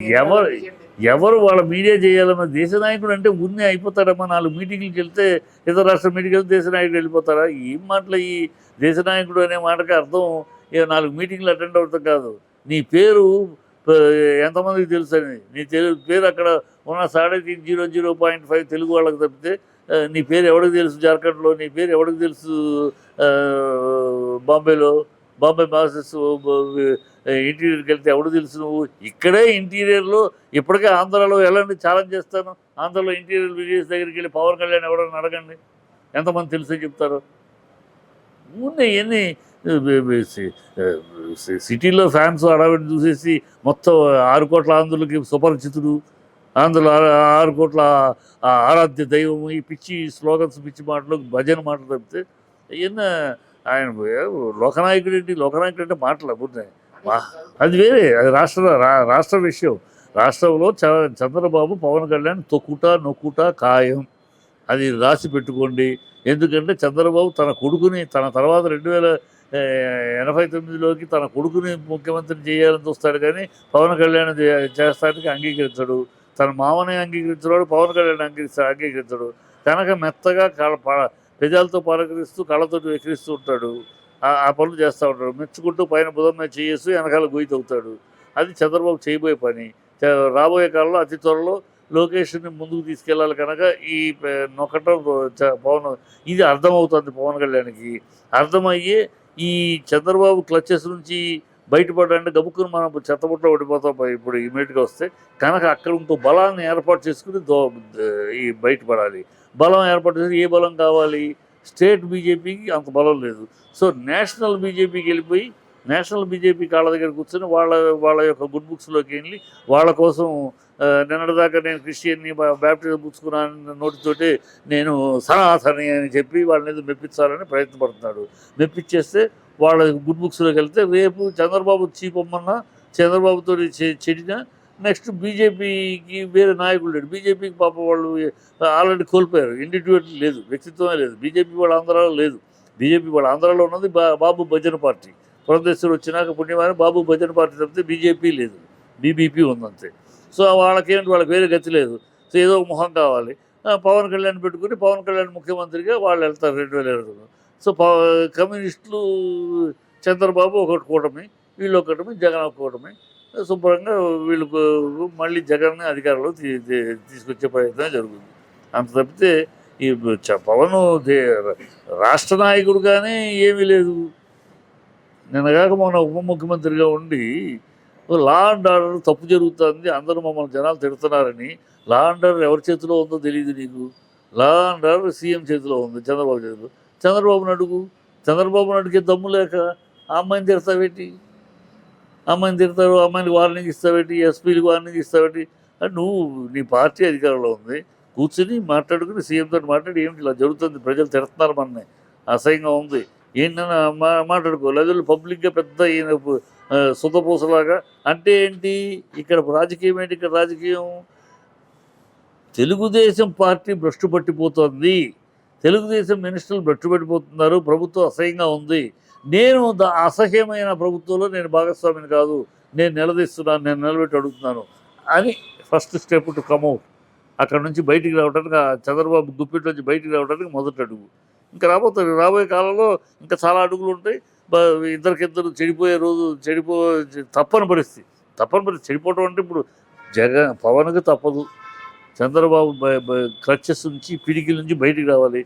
ఎవరు ఎవరు వాళ్ళ మీడియా చేయాలన్న దేశ నాయకుడు అంటే ఉన్ని అయిపోతాడమ్మా. నాలుగు మీటింగ్లకు వెళ్తే ఇతర రాష్ట్ర మీటింగ్కి వెళ్తే దేశ నాయకుడు వెళ్ళిపోతారా ఏం మాటలు ఈ దేశ నాయకుడు అనే మాటకి అర్థం? ఇక నాలుగు మీటింగ్లు అటెండ్ అవుతాం కాదు. నీ పేరు ఎంతమందికి తెలుసు అని? నీ తెలుగు పేరు అక్కడ ఉన్న సాడే తీన్ zero zero point five Telugu వాళ్ళకి తప్పితే నీ పేరు ఎవడికి తెలుసు? జార్ఖండ్లో నీ పేరు ఎవడికి తెలుసు? బాంబేలో? బాంబే మాస్టర్స్ ఇంటీరియర్కి వెళ్తే ఎవడు తెలుసు నువ్వు? ఇక్కడే ఇంటీరియర్లో ఇప్పటికే ఆంధ్రాలో వెళ్ళండి ఛాలెంజ్ చేస్తాను? ఆంధ్రాలో ఇంటీరియర్ విజయస్ దగ్గరికి వెళ్ళి పవన్ కళ్యాణ్ ఎవడని అడగండి. ఎంతమంది తెలుసో చెప్తారు? ఉన్నాయి ఎన్ని సిటీలో ఫ్యాన్స్ అడవిని చూసేసి మొత్తం ఆరు కోట్ల ఆంధ్రులకి సుపరిచితుడు. ఆంధ్రులు ఆ- ఆరు కోట్ల ఆరాధ్య దైవం ఈ పిచ్చి స్లోగన్స్ పిచ్చి మాటలు భజన మాటలు తప్పితే ఈయన ఆయన లోకనాయకుడు ఏంటి? లోకనాయకుడు అంటే మాటలు బుద్ధి అది వేరే అది రాష్ట్ర రా- రాష్ట్ర విషయం. రాష్ట్రంలో చంద్రబాబు పవన్ కళ్యాణ్ తొక్కుట నొక్కుట ఖాయం. అది రాసి పెట్టుకోండి. ఎందుకంటే చంద్రబాబు తన కొడుకుని తన తర్వాత రెండు వేల ఎనభై తొమ్మిదిలోకి తన కొడుకుని ముఖ్యమంత్రిని చేయాలని చూస్తాడు కానీ పవన్ కళ్యాణ్ చే- చేస్తానికి అంగీకరించడు. తన మామని అంగీకరించినాడు పవన్ కళ్యాణ్ అంగీకరి అంగీకరించడు. కనుక మెత్తగా కళ ప- పెదాలతో పలకరిస్తూ కళ్ళతో వెక్కిరిస్తూ ఉంటాడు. ఆ పనులు చేస్తూ ఉంటాడు. మెచ్చుకుంటూ పైన బుధం మీద చేసి వెనకాల గొయ్యి తవ్వుతాడు. అది చంద్రబాబు చేయబోయే పని. రాబోయే కాలంలో అతి త్వరలో లోకేష్ని ముందుకు తీసుకెళ్ళాలి కనుక ఈ నొక్కటం చ- పవన్ ఇది అర్థమవుతుంది పవన్ కళ్యాణ్కి. అర్థమయ్యే ఈ చంద్రబాబు క్లచెస్ నుంచి బయటపడాలంటే గబుక్కుని మనం చెత్తబుట్లో ఓడిపోతాం ఇప్పుడు ఇమీడియట్గా వస్తే కనుక అక్కడ ఇంకో బలాన్ని ఏర్పాటు చేసుకుని దో ఈ బయటపడాలి. బలం ఏర్పాటు చేసి ఏ బలం కావాలి? స్టేట్ బీజేపీకి అంత బలం లేదు. సో నేషనల్ బీజేపీకి వెళ్ళిపోయి నేషనల్ బీజేపీ కాళ్ళ దగ్గర కూర్చొని వాళ్ళ వాళ్ళ యొక్క గుడ్ బుక్స్లోకి వెళ్ళి వాళ్ళ కోసం నిన్నటిదాకా నేను క్రిస్టియన్ని బ్యాప్టిజం పుచ్చుకున్నాను నోటితోటి నేను సనాసని అని చెప్పి వాళ్ళని ఏదో మెప్పించాలని ప్రయత్నపడుతున్నాడు. మెప్పించేస్తే వాళ్ళ గుడ్ బుక్స్లోకి వెళ్తే రేపు చంద్రబాబు చీపమ్మన్నా చంద్రబాబుతో చెడిన నెక్స్ట్ బీజేపీకి వేరే నాయకులు లేడు బీజేపీకి పాప వాళ్ళు ఆల్రెడీ కోల్పోయారు. ఇండివిజువల్ లేదు వ్యక్తిత్వమే లేదు. బీజేపీ వాళ్ళ ఆంధ్రాలో లేదు. బీజేపీ వాళ్ళ ఆంధ్రాలో ఉన్నది బా బాబు భజన పార్టీ. పురంధేశ్వరు వచ్చినాక పుణ్యమాని బాబు భజన పార్టీ తప్పితే బీజేపీ లేదు. బీబీపీ ఉందంతే. సో వాళ్ళకేంటి? వాళ్ళకి వేరే గతి లేదు. సో ఏదో ఒక మొహం కావాలి. పవన్ కళ్యాణ్ పెట్టుకుని పవన్ కళ్యాణ్ ముఖ్యమంత్రిగా వాళ్ళు వెళ్తారు రెండు వేల ఇరవైలో సో ప కమ్యూనిస్టులు చంద్రబాబు ఒకటి కూటమి వీళ్ళు ఒకటమి జగన్ ఒక కూటమి. శుభ్రంగా వీళ్ళు మళ్ళీ జగన్ అధికారంలో తీ- తీసుకొచ్చే ప్రయత్నం జరుగుతుంది. అంత తప్పితే ఈ చ- పవన్ దే- రాష్ట్ర నాయకుడుగానే ఏమీ లేదు. నిన్నగాక మొన్న ఉప ముఖ్యమంత్రిగా ఉండి లా అండ్ ఆర్డర్ తప్పు జరుగుతుంది అందరూ మమ్మల్ని జనాలు తిడుతున్నారని. లా అండ్ ఆర్డర్ ఎవరి చేతిలో ఉందో తెలియదు నీకు. లా అండ్ ఆర్డర్ సీఎం చేతిలో ఉంది చంద్రబాబు చేతిలో. చంద్రబాబు అడుగు. చంద్రబాబు అడిగే దమ్ము లేక ఆ అమ్మాయిని తిడతావేటి? అమ్మాయిని తిడతారు ఆ అమ్మాయిని వార్నింగ్ ఇస్తావేటి ఎస్పీలు వార్నింగ్ ఇస్తావేటి? అంటే నువ్వు నీ పార్టీ అధికారంలో ఉంది కూర్చుని మాట్లాడుకుని సీఎంతో మాట్లాడి ఏమిటి ఇలా జరుగుతుంది ప్రజలు తిడుతున్నారు మనని అసహ్యంగా ఉంది. ఏంటని మా మాట్లాడుకో లేదా పబ్లిక్గా పెద్ద ఈయన సుతపూసలాగా అంటే ఏంటి? ఇక్కడ రాజకీయం ఏంటి? ఇక్కడ రాజకీయం? తెలుగుదేశం పార్టీ భ్రష్టు పట్టిపోతుంది. తెలుగుదేశం మినిస్టర్లు భ్రష్టు ప్రభుత్వం అసహ్యంగా ఉంది. నేను ద అసహ్యమైన ప్రభుత్వంలో నేను భాగస్వామిని కాదు నేను నిలదీస్తున్నాను నేను నిలబెట్టి అడుగుతున్నాను అని ఫస్ట్ స్టెప్ టు కమ్అవుట్ అక్కడ నుంచి బయటికి రావడానికి ఆ చంద్రబాబు గుప్పిట్ నుంచి బయటికి రావడానికి మొదటి అడుగు. ఇంకా రాబోతుంది రాబోయే కాలంలో ఇంకా చాలా అడుగులు ఉంటాయి. ఇద్దరికిద్దరు చెడిపోయే రోజు చెడిపో తప్పని పరిస్థితి. తప్పని పరిస్థితి. చెడిపోవటం అంటే ఇప్పుడు జగన్ పవన్కి తప్పదు. చంద్రబాబు క్లచెస్ నుంచి పిడికిల నుంచి బయటికి రావాలి.